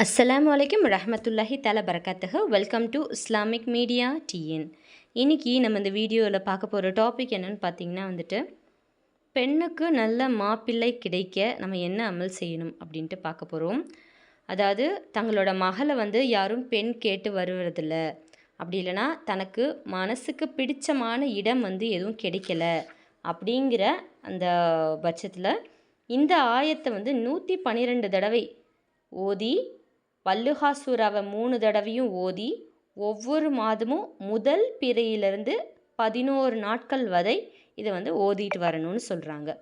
அஸ்ஸலாமு வலைக்கம் ரஹமத்துல்லாஹி தல பரக்காத்துஹ. Welcome to Islamic media TN இன்னைக்கு நம்ம இந்த வீடியோவில் பார்க்க போகிற டாபிக் என்னன்னு பார்த்தீங்கன்னா வந்துட்டு பெண்ணுக்கு நல்ல மாப்பிள்ளை கிடைக்க நம்ம என்ன அமல் செய்யணும் அப்படின்ட்டு பார்க்க போகிறோம் அதாவது தங்களோட மகளை வந்து யாரும் பெண் கேட்டு வருவதில்ல. அப்படி இல்லைன்னா தனக்கு மனசுக்கு பிடிச்சமான இடம் வந்து எதுவும் கிடைக்கல அப்படிங்கிற அந்த பட்சத்தில் இந்த ஆயத்தை வந்து நூற்றி பன்னிரெண்டு தடவை ஓதி வல்லுஹா மூணு தடவையும் ஓதி ஒவ்வொரு மாதமும் முதல் பிறையிலிருந்து பதினோரு நாட்கள் வரை இதை வந்து ஓதிட்டு வரணும்னு சொல்கிறாங்க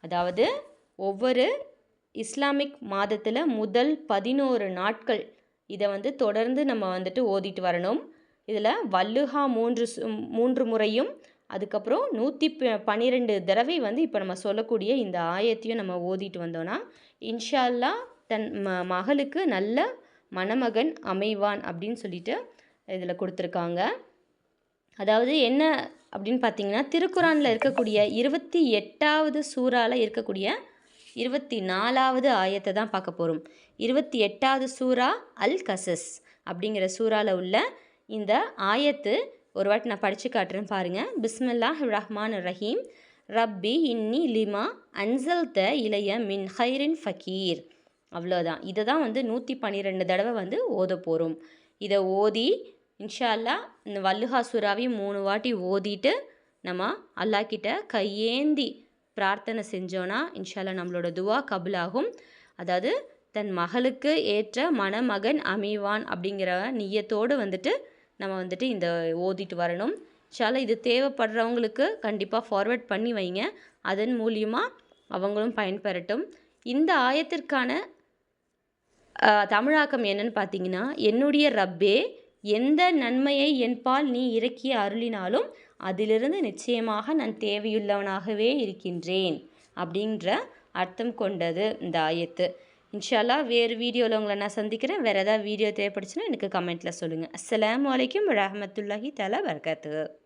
அதாவது ஒவ்வொரு இஸ்லாமிக் மாதத்தில் முதல் பதினோரு நாட்கள் இதை வந்து தொடர்ந்து நம்ம வந்துட்டு ஓதிட்டு வரணும். இதில் வல்லுகா மூன்று சு- மூன்று முறையும் அதுக்கப்புறம் நூற்றி பன்னிரெண்டு தடவை வந்து இப்போ நம்ம சொல்லக்கூடிய இந்த ஆயத்தையும் நம்ம ஓதிட்டு வந்தோன்னா இன்ஷா அல்லாஹ் தன் ம மகளுக்கு நல்ல மணமகன் அமைவான் அப்படின்னு சொல்லிட்டு இதில் கொடுத்துருக்காங்க. அதாவது என்ன அப்படின்னு பார்த்தீங்கன்னா திருக்குறானில் இருக்கக்கூடிய இருபத்தி எட்டாவது சூறாவில் இருக்கக்கூடிய இருபத்தி நாலாவது ஆயத்தை தான் பார்க்க போகிறோம் இருபத்தி எட்டாவது சூரா அல் கசஸ் அப்படிங்கிற சூறாவில் உள்ள இந்த ஆயத்து ஒரு வாட்டி நான் படித்து காட்டுறேன் பாருங்கள் பிஸ்மில்லாஹ் ரஹ்மான் ரஹீம். ரப்பி இன்னி லிமா அன்சல்த இளைய மின் ஹைரின் ஃபக்கீர் அவ்வளோதான் இதை தான் வந்து நூற்றி பன்னிரெண்டு தடவை வந்து ஓத போகிறோம் இதை ஓதி இன்ஷா இந்த வல்லுஹாசுராவையும் மூணு வாட்டி ஓதிட்டு நம்ம அல்லாக்கிட்ட கையேந்தி பிரார்த்தனை செஞ்சோன்னா இன்ஷால்லா நம்மளோட துவா கபுலாகும். அதாவது தன் மகளுக்கு ஏற்ற மணமகன் அமைவான் அப்படிங்கிற நியத்தோடு வந்துட்டு நம்ம வந்துட்டு இந்த ஓதிட்டு வரணும். இன்ஷால்லா இது தேவைப்படுறவங்களுக்கு கண்டிப்பாக ஃபார்வர்ட் பண்ணி வைங்க. அதன் மூலியமாக அவங்களும் பயன்பெறட்டும். இந்த ஆயத்திற்கான தமிழாக்கம் என்னன்னு பார்த்தீங்கன்னா என்னுடைய ரப்பே எந்த நன்மையை என்பால் நீ இறக்கி அருளினாலும் அதிலிருந்து நிச்சயமாக நான் தேவையுள்ளவனாகவே இருக்கின்றேன் அப்படின்ற அர்த்தம் கொண்டது இந்த ஆயத்து. இன்ஷால்லா வேறு வீடியோவில் உங்களை நான் சந்திக்கிறேன். வேறு ஏதாவது வீடியோ தேவைப்படுச்சுன்னா எனக்கு கமெண்ட்டில் சொல்லுங்கள் அஸ்லாம் அலைக்கும் ரஹமத்துல்லாஹி தலா வர்கத்து